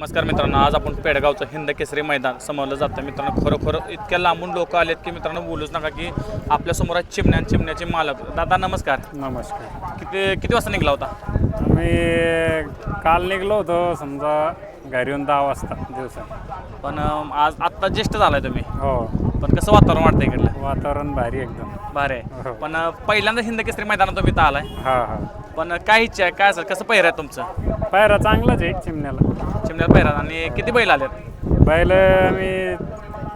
नमस्कार मित्रांनो आज आपण पेडगावचं हिंद केसरी मैदान समोरलं जातं. मित्रांनो खरोखर इतक्या लांबून लोक आलेत की मित्रांनो बोलूच नका की आपल्यासमोर आहेत चिमण्या चिमण्याचे मालक. दादा नमस्कार. नमस्कार. किती किती वाजता निघला होता? मी काल निघलो होतो समजा घरी येऊन दहा वाजता दिवसा. पण अं, आज आत्ता ज्येष्ठ झालाय तुम्ही. हो. पण कसं वातावरण वाटतं इकडलं? वातावरण भारी एकदम. भारी हो. आहे पण अं, पहिल्यांदा हिंद केसरी मैदानात तुम्ही इथं आलाय. हा हा. पण काय इच्छा आहे? काय असेल? कसं पहिरं आहे तुमचं? पायरा चांगलाच आहे चिमण्याला. चिमण्याला पहिरा. आणि किती बैल आलेत? बैल मी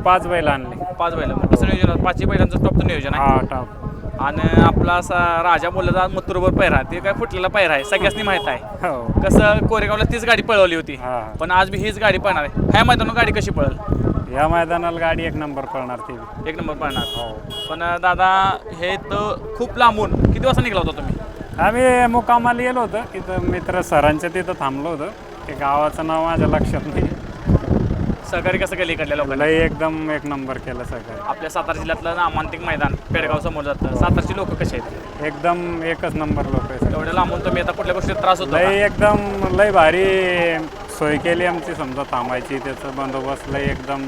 पाच बैल आणले. पाच बैल. कसं नियोजन? पाचही बैलांचं टॉपचं नियोजन आहे. हा टाप आणि आपला असा राजा बोलला जा मथुरवर पहिरा ते काय फुटलेला पहिरा आहे सगळ्यांनी माहीत आहे. हो. कसं कोरेगावला तीच गाडी पळवली होती हा. पण आज बी हीच गाडी पळणार आहे. ह्या मैदानावर गाडी कशी पळल? या मैदानाला गाडी एक नंबर पळणार ती बी. एक नंबर पळणार. हो. पण दादा हे तर खूप लांबून किती वाजता निघला होता तुम्ही? आम्ही मुकामाला गेलो होतो तिथं मित्र सरांच्या तिथं थांबलो होतो. ते गावाचं नाव माझ्या लक्षात नाही. सहकारी कसं केलं इकडल्या लोकांना? लय एकदम एक नंबर केलं सगळं आपल्या सातारा जिल्ह्यातलं नामांतिक मैदान पेडगाव समोर जातं. सातारची लोक कशी आहेत? एकदम एकच नंबर लोक आहे सगळे. एवढ्या लांबून तुम्ही आता कुठल्या गोष्टीत त्रास होतो का? लय एकदम लय भारी सोय केली आमची समजा थांबायची त्याचा बंदोबस्त लय एकदम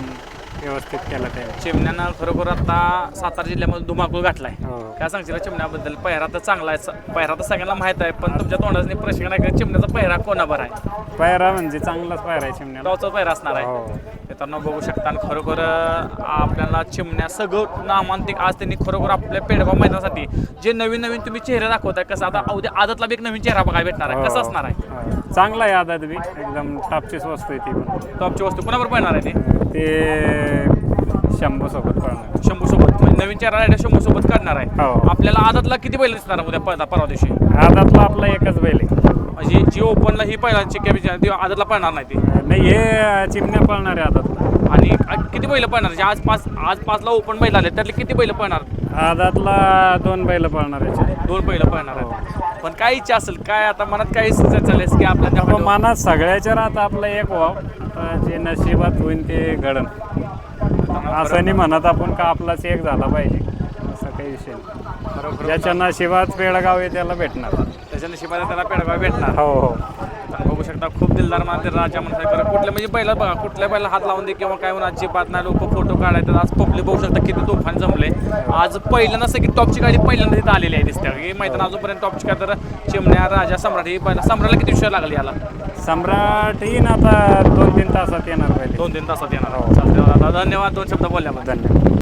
व्यवस्थित केलं ते चिमण्यानं खरोखर आता सातारा जिल्ह्यामध्ये धुमाकूळ घातलाय. हो. काय सांगशील चिमण्याबद्दल? पहिरा तर चांगला आहे. पहिरा तर सगळ्यांना माहीत आहे पण तुमच्या तोंडाने प्रश्न नाही का चिमण्याचा पहिरा कोणाबर आहे? पायरा म्हणजे चांगलाच पायरा आहे चिमण्याला. गावचा पहिरा असणार आहे? हो. मित्रांनो बघू शकता आणि खरोखर अं, आपल्याला चिमण्या सगळं नामांतिक आज त्यांनी खरोखर आपल्या पेडगाव मैदानासाठी जे नवीन नवीन तुम्ही चेहरे दाखवताय कसं आता उद्या आदतला बी एक नवीन चेहरा बघायला भेटणार आहे. कसं असणार आहे? हो. चांगला आहे आदात बी. एकदम टॉपचीच वस्तू आहे ती पण. टॉपची वस्तू कोणावर पळणार आहे ते? ते शंभू सोबत पळणार शंभू सोबत म्हणजे नवीन चेहरा आहे शंभू सोबत करणार आहे. हो. आपल्याला आदतला किती बैल दिसणार आहे उद्या परवा परवा दिवशी? आदातला आपला एकच बैल आहे. म्हणजे जी ओपनला ही पहिल्यांची कॅबी ती आदतला पळणार नाही ती. नाही हे चिमण्या पळणार आहे आदातला. आणि आ- किती बैल पळणार? जे आज पाच आज पाचला ओपन बैल आले त्यातले किती बैल पळणार? आदातला दोन बैल पळणार याचे दोन बैल पळणार आहेत. पण काय इच्छा असेल? काय आता मनात काय चालेल की आपल्या त्या आपण बैलावर- मनात सगळ्याच्या राहत आपलं एक व्हाव. जे नशिबात होईल ते घडण असं नाही म्हणत आपण का आपलाच एक झाला पाहिजे. असं काही विषय नाही. खरोखर ज्याच्या नशिबात पेडगाव आहे त्याला भेटणार. त्याच्या नशिबाने त्याला पेडगाव भेटणार. हो हो. शकता खूप दिलदार मानते राजा खरं कुठल्या म्हणजे पहिला बघा कुठल्या पहिला हात लावून दे किंवा काय म्हणून अजिबात नाही. लोक फोटो काढायचे आज पब्लिक बघू शकता किती तुफान जमले. आज पहिल्यांदा सगळी टॉपची गाडी पहिल्यांदा तिथं आलेली आहे दिसते. ही मैदान अजूनपर्यंत टॉपची काय तर चिमण्या राजा सम्राट ही पहिला सम्राटला किती विषय लागली याला? सम्राट येईन आता दोन तीन तासात येणार पाहिजे दोन तीन तासात येणार. चालते दादा धन्यवाद दोन शब्द बोलल्याबद्दल. धन्यवाद.